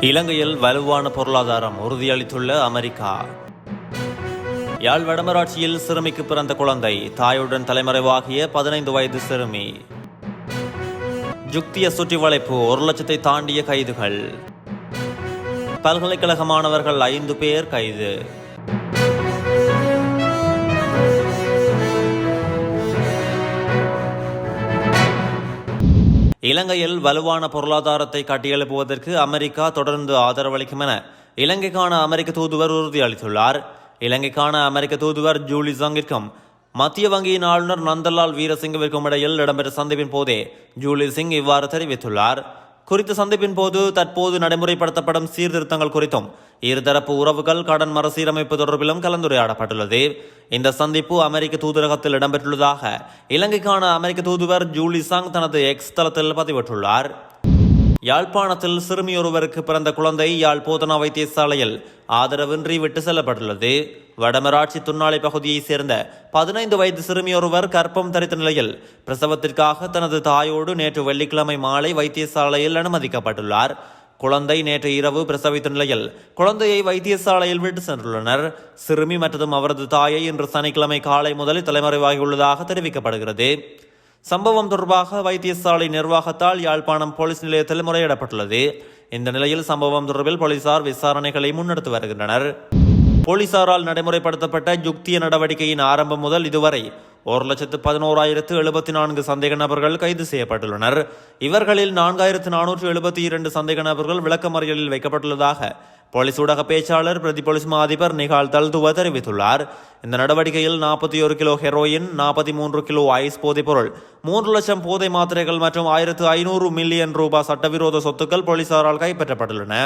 இலங்கையில் வலுவான பொருளாதாரம் உறுதியளித்துள்ள அமெரிக்கா. யாழ் வடமராட்சியில் சிறுமிக்கு பிறந்த குழந்தை தாயுடன் தலைமறைவாகிய பதினைந்து வயது சிறுமி. ஜுக்திய சுற்றி வளைப்பு ஒரு லட்சத்தை தாண்டிய கைதுகள். பல்கலைக்கழக மாணவர்கள் ஐந்து பேர் கைது. இலங்கையில் வலுவான பொருளாதாரத்தை கட்டியெழுப்புவதற்கு அமெரிக்கா தொடர்ந்து ஆதரவளிக்கும் என இலங்கைக்கான அமெரிக்க தூதுவர் உறுதியளித்துள்ளார். இலங்கைக்கான அமெரிக்க தூதுவர் ஜூலி சங்கிற்கும் மத்திய வங்கியின் ஆளுநர் நந்தலால் வீரசிங்கவிற்கும் இடையில் இடம்பெற்ற சந்திப்பின் போதே ஜூலி சிங் இவ்வாறு தெரிவித்துள்ளார். குறித்த சந்திப்பின் போது தற்போது நடைமுறைப்படுத்தப்படும் சீர்திருத்தங்கள் குறித்தும் இருதரப்பு உறவுகள் கடன் மறுசீரமைப்பு தொடர்பிலும் கலந்துரையாடப்பட்டுள்ளது. இந்த சந்திப்பு அமெரிக்க தூதரகத்தில் இடம்பெற்றுள்ளதாக இலங்கைக்கான அமெரிக்க தூதுவர் ஜூலி சாங் தனது எக்ஸ் தளத்தில் பதிவிட்டுள்ளார். யாழ்ப்பாணத்தில் சிறுமியொருவருக்கு பிறந்த குழந்தை யாழ் போதனா வைத்தியசாலையில் ஆதரவின்றி விட்டு செல்லப்பட்டுள்ளது. வடமராட்சி துன்னாலை பகுதியைச் சேர்ந்த பதினைந்து வயது சிறுமியொருவர் கற்பம் தரித்த நிலையில் பிரசவத்திற்காக தனது தாயோடு நேற்று வெள்ளிக்கிழமை மாலை வைத்தியசாலையில் அனுமதிக்கப்பட்டுள்ளார். குழந்தை நேற்று இரவு பிரசவித்த நிலையில் குழந்தையை வைத்தியசாலையில் விட்டு சென்றுள்ளனர். சிறுமி மற்றும் அவரது தாயை இன்று சனிக்கிழமை காலை முதலில் தலைமறைவாகியுள்ளதாக தெரிவிக்கப்படுகிறது. சம்பவம் தொடர்பாக வைத்தியசாலை நிர்வாகத்தால் யாழ்ப்பாணம் போலீஸ் நிலையத்தில் முறையிடப்பட்டுள்ளது. இந்த நிலையில் சம்பவம் தொடர்பில் போலீசார் விசாரணைகளை முன்னெடுத்து வருகின்றனர். போலீசாரால் நடைமுறைப்படுத்தப்பட்ட யுக்திய நடவடிக்கையின் ஆரம்பம் முதல் இதுவரை ஒரு லட்சத்து பதினோராயிரத்து எழுபத்தி நான்கு சந்தேக நபர்கள் கைது செய்யப்பட்டுள்ளனர். இவர்களில் நான்காயிரத்து நானூற்று எழுபத்தி இரண்டு சந்தேக நபர்கள் விளக்கமறியலில் வைக்கப்பட்டுள்ளதாக போலீஸ் ஊடக பேச்சாளர் பிரதி போலீஸ் மா அதிபர் நிகால் தல்துவ தெரிவித்துள்ளார். இந்த நடவடிக்கையில் நாற்பத்தி ஒரு கிலோ ஹெரோயின் நாற்பத்தி மூன்று கிலோ ஐஸ் போதைப் பொருள் மூன்று லட்சம் போதை மாத்திரைகள் மற்றும் ஆயிரத்து ஐநூறு மில்லியன் ரூபாய் சட்டவிரோத சொத்துக்கள் போலீசாரால் கைப்பற்றப்பட்டுள்ளன.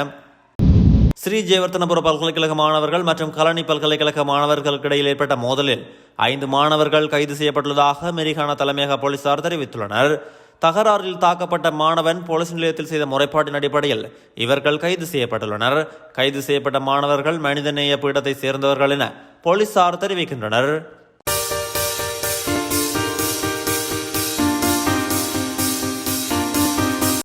ஸ்ரீ ஜெயவர்த்தனபுர பல்கலைக்கழக மாணவர்கள் மற்றும் கலனி பல்கலைக்கழக மாணவர்களுக்கு இடையில் ஏற்பட்ட மோதலில் ஐந்து மாணவர்கள் கைது செய்யப்பட்டுள்ளதாக மெரிகானா தலைமையக போலீசார் தெரிவித்துள்ளனர். தகராறில் தாக்கப்பட்ட மாணவன் போலீஸ் நிலையத்தில் செய்த முறைப்பாட்டின் அடிப்படையில் இவர்கள் கைது செய்யப்பட்டுள்ளனர். கைது செய்யப்பட்ட மாணவர்கள் மனிதநேய பீடத்தை சேர்ந்தவர்கள் என போலீசார் தெரிவிக்கின்றனர்.